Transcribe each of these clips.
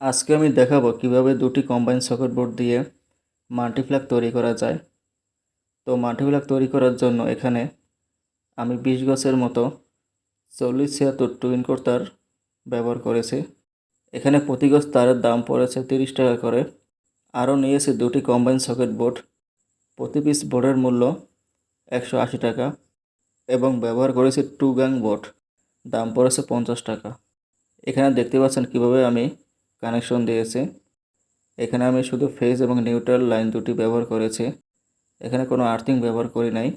আজকে আমি দেখাবো কীভাবে দুটি কম্বাইন সকেট বোর্ড দিয়ে মাল্টিপ্লাগ তৈরি করা যায়। তো মাল্টিপ্লাগ তৈরি করার জন্য এখানে আমি বিশ গছের মতো চল্লিশ ছিয়াত্তর টুইন তার ব্যবহার করেছি। এখানে প্রতি গজ তারের দাম পড়েছে তিরিশ টাকা করে। আরও নিয়েছি দুটি কম্বাইন সকেট বোর্ড প্রতি পিস বোর্ডের মূল্য একশো আশি টাকা এবং ব্যবহার করেছি টু গ্যাং বোর্ড দাম পড়েছে পঞ্চাশ টাকা। এখানে দেখতে পাচ্ছেন কীভাবে আমি কানেকশন দিয়েছি। এখানে আমি শুধু ফেজ এবং নিউট্রাল লাইন দুটি ব্যবহার করেছি। এখানে কোনো আর্থিং ব্যবহার করি নাই।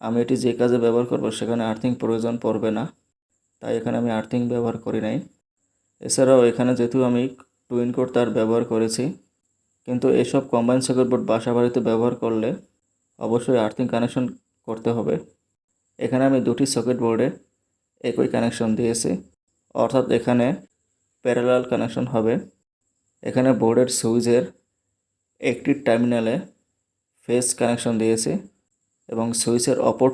আমি এটি যে কাজে ব্যবহার করব সেখানে আর্থিং প্রয়োজন পড়বে না। তাই এখানে আমি আর্থিং ব্যবহার করি নাই। এছাড়াও এখানে যেহেতু আমি টুইন কোড তার ব্যবহার করেছি, কিন্তু এসব কম্বাইন সার্কিট বোর্ড বাসা বাড়িতে ব্যবহার করলে অবশ্যই আর্থিং কানেকশন করতে হবে। এখানে আমি দুটি সকেট বোর্ডে একই কানেকশন দিয়েছি। অর্থাৎ এখানে প্যারালাল কানেকশন হবে। এখানে বোর্ডের সুইচের একটি টার্মিনালে ফেস কানেকশন দিয়েছি এবং সুইচের অপর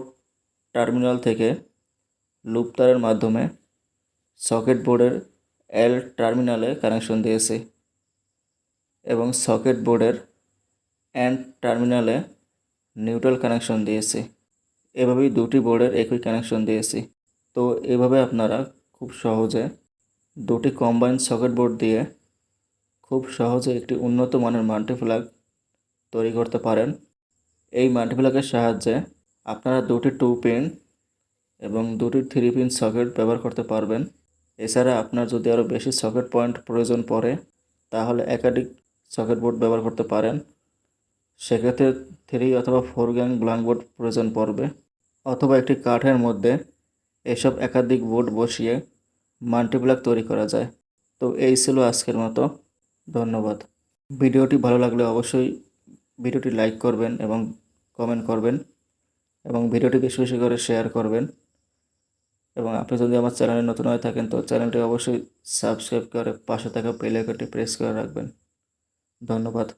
টার্মিনাল থেকে লুপ তারের মাধ্যমে সকেট বোর্ডের এল টার্মিনালে কানেকশন দিয়েছি এবং সকেট বোর্ডের অ্যান্ড টার্মিনালে নিউট্রাল কানেকশন দিয়েছি। এভাবেই দুটি বোর্ডের একই কানেকশন দিয়েছি। তো এভাবে আপনারা খুব সহজে দুটি কম্বাইন সকেট বোর্ড দিয়ে খুব সহজে একটি উন্নত মানের মাল্টিপ্লাগ তৈরি করতে পারেন। এই মাল্টিপ্লাগের সাহায্যে আপনারা দুটি টু পিন এবং দুটি থ্রি পিন সকেট ব্যবহার করতে পারবেন। এছাড়া আপনার যদি আরও বেশি সকেট পয়েন্ট প্রয়োজন পড়ে, তাহলে একাধিক সকেট বোর্ড ব্যবহার করতে পারেন। সেক্ষেত্রে থ্রি অথবা ফোর গ্যাং ব্ল্যাঙ্ক বোর্ড প্রয়োজন পড়বে। অথবা একটি কাঠের মধ্যে এসব একাধিক বোর্ড বসিয়ে মাল্টিপ্লাগ তৈরি করা যায়। তো এই ছিল আজকের মতো। ধন্যবাদ। ভিডিওটি ভালো লাগলে অবশ্যই ভিডিওটি লাইক করবেন এবং কমেন্ট করবেন এবং ভিডিওটি বেশি বেশি করে শেয়ার করবেন। এবং আপনি যদি আমার চ্যানেলে নতুন হয়ে থাকেন, তো চ্যানেলটি অবশ্যই সাবস্ক্রাইব করে পাশে থাকা বেল প্রেস করে রাখবেন। ধন্যবাদ।